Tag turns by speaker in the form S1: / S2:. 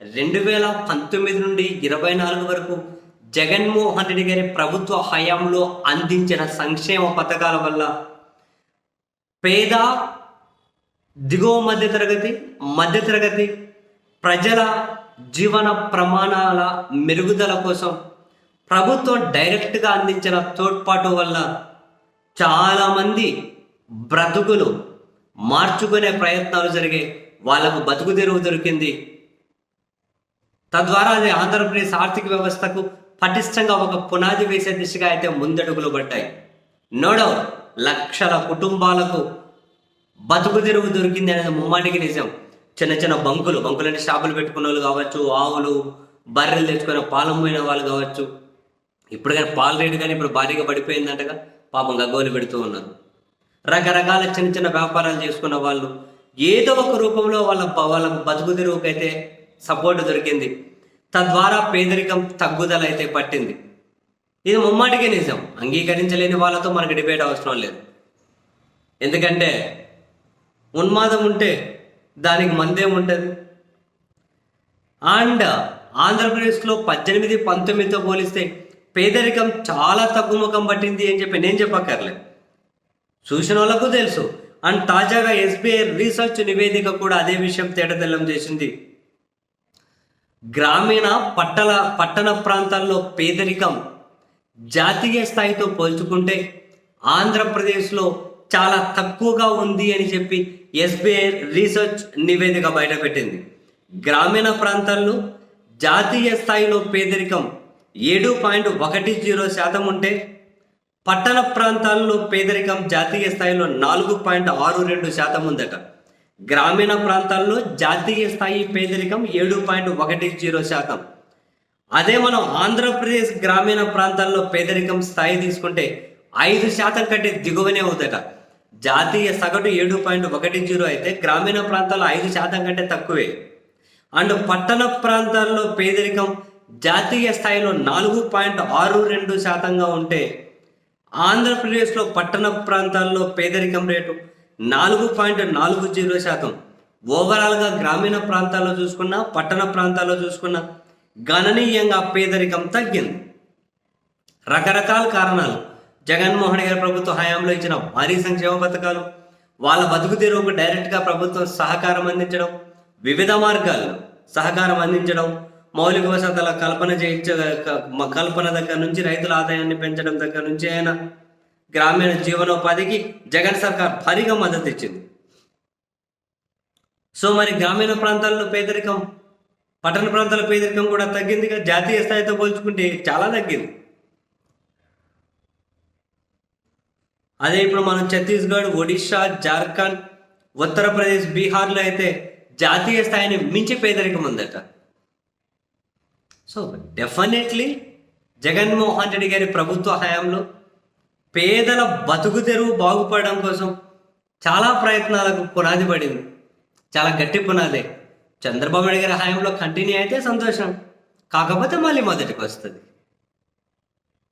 S1: రెండు వేల పంతొమ్మిది నుండి ఇరవై నాలుగు వరకు జగన్మోహన్ రెడ్డి గారి ప్రభుత్వ హయాంలో అందించిన సంక్షేమ పథకాల వల్ల పేద దిగువ మధ్యతరగతి మధ్యతరగతి ప్రజల జీవన ప్రమాణాల మెరుగుదల కోసం ప్రభుత్వం డైరెక్ట్గా అందించిన తోడ్పాటు వల్ల చాలామంది బ్రతుకులు మార్చుకునే ప్రయత్నాలు జరిగాయి. వాళ్ళకు బతుకు తెరువు దొరికింది. తద్వారా అది ఆంధ్రప్రదేశ్ ఆర్థిక వ్యవస్థకు పటిష్టంగా ఒక పునాది వేసే దిశగా అయితే ముందడుగులు పడ్డాయి. నో డౌట్ లక్షల కుటుంబాలకు బతుకు తెరువు దొరికింది అనేది ముమ్మాటికి నిజం. చిన్న చిన్న బంకులు బంకులంటే షాపులు పెట్టుకున్న వాళ్ళు కావచ్చు ఆవులు బర్రెలు తెచ్చుకొని పాలు పోయిన వాళ్ళు కావచ్చు. ఇప్పుడు కానీ పాల రేటు కానీ ఇప్పుడు భారీగా పడిపోయిందంటగా పాపం గగ్గోలు పెడుతూ ఉన్నారు. రకరకాల చిన్న చిన్న వ్యాపారాలు చేసుకున్న వాళ్ళు ఏదో ఒక రూపంలో వాళ్ళ వాళ్ళ బతుకు తెరువుకైతే సపోర్ట్ దొరికింది. తద్వారా పేదరికం తగ్గుదల అయితే పట్టింది. ఇది ముమ్మాటికే నిజం. అంగీకరించలేని వాళ్ళతో మనకి డిబేట్ అవసరం లేదు. ఎందుకంటే ఉన్మాదం ఉంటే దానికి మందేం ఉంటుంది. అండ్ ఆంధ్రప్రదేశ్లో పద్దెనిమిది పంతొమ్మిదితో పోలిస్తే పేదరికం చాలా తగ్గుముఖం పట్టింది అని చెప్పి నేను చెప్పక్కర్లేదు చూసిన వాళ్ళకు తెలుసు. అండ్ తాజాగా ఎస్బీఐ రీసెర్చ్ నివేదిక కూడా అదే విషయం తేటతెల్లం చేసింది. గ్రామీణ పట్టణ పట్టణ ప్రాంతాల్లో పేదరికం జాతీయ స్థాయితో పోల్చుకుంటే ఆంధ్రప్రదేశ్లో చాలా తక్కువగా ఉంది అని చెప్పి ఎస్బీఐ రీసెర్చ్ నివేదిక బయటపెట్టింది. గ్రామీణ ప్రాంతాల్లో జాతీయ స్థాయిలో పేదరికం ఏడు పాయింట్ ఒకటి జీరో శాతం ఉంటే పట్టణ ప్రాంతాల్లో పేదరికం జాతీయ స్థాయిలో నాలుగు పాయింట్ ఆరు రెండు శాతం ఉందట. గ్రామీణ ప్రాంతాల్లో జాతీయ స్థాయి పేదరికం ఏడు పాయింట్ ఒకటి జీరో శాతం. అదే మనం ఆంధ్రప్రదేశ్ గ్రామీణ ప్రాంతాల్లో పేదరికం స్థాయి తీసుకుంటే ఐదు శాతం కంటే దిగువనే అవుదట. జాతీయ సగటు ఏడు పాయింట్ ఒకటి జీరో అయితే గ్రామీణ ప్రాంతాల్లో ఐదు శాతం కంటే తక్కువే. అండ్ పట్టణ ప్రాంతాల్లో పేదరికం జాతీయ స్థాయిలో నాలుగు పాయింట్ ఆరు రెండు శాతంగా ఉంటే ఆంధ్రప్రదేశ్లో పట్టణ ప్రాంతాల్లో పేదరికం రేటు నాలుగు పాయింట్ నాలుగు జీరో శాతం. ఓవరాల్గా గ్రామీణ ప్రాంతాల్లో చూసుకున్నా పట్టణ ప్రాంతాల్లో చూసుకున్నా గణనీయంగా పేదరికం తగ్గింది. రకరకాల కారణాలు. జగన్మోహన్ గారి ప్రభుత్వ హయాంలో ఇచ్చిన భారీ సంక్షేమ పథకాలు వాళ్ళ బతుకు తెరువుకు డైరెక్ట్గా ప్రభుత్వం సహకారం అందించడం వివిధ మార్గాల్లో సహకారం అందించడం మౌలిక వసతుల కల్పన చేయించ కల్పన దగ్గర నుంచి రైతుల ఆదాయాన్ని పెంచడం దగ్గర నుంచి అయినా గ్రామీణ జీవనోపాధికి జగన్ సర్కార్ భారీగా మద్దతు ఇచ్చింది. సో మరి గ్రామీణ ప్రాంతాల్లో పేదరికం పట్టణ ప్రాంతాల పేదరికం కూడా తగ్గింది జాతీయ స్థాయితో పోల్చుకుంటే చాలా తగ్గింది. అదే ఇప్పుడు మనం ఛత్తీస్గఢ్ ఒడిషా జార్ఖండ్ ఉత్తరప్రదేశ్ బీహార్లో అయితే జాతీయ స్థాయిని మించి పేదరికం ఉందట. సో డెఫినెట్లీ జగన్మోహన్ రెడ్డి గారి ప్రభుత్వ హయాంలో పేదల బతుకు తెరువు బాగుపడడం కోసం చాలా ప్రయత్నాలకు పునాది పడింది. చాలా గట్టి పునాదే. చంద్రబాబు నాయుడు గారి హయాంలో కంటిన్యూ అయితే సంతోషం. కాకపోతే మళ్ళీ మొదటికి వస్తుంది.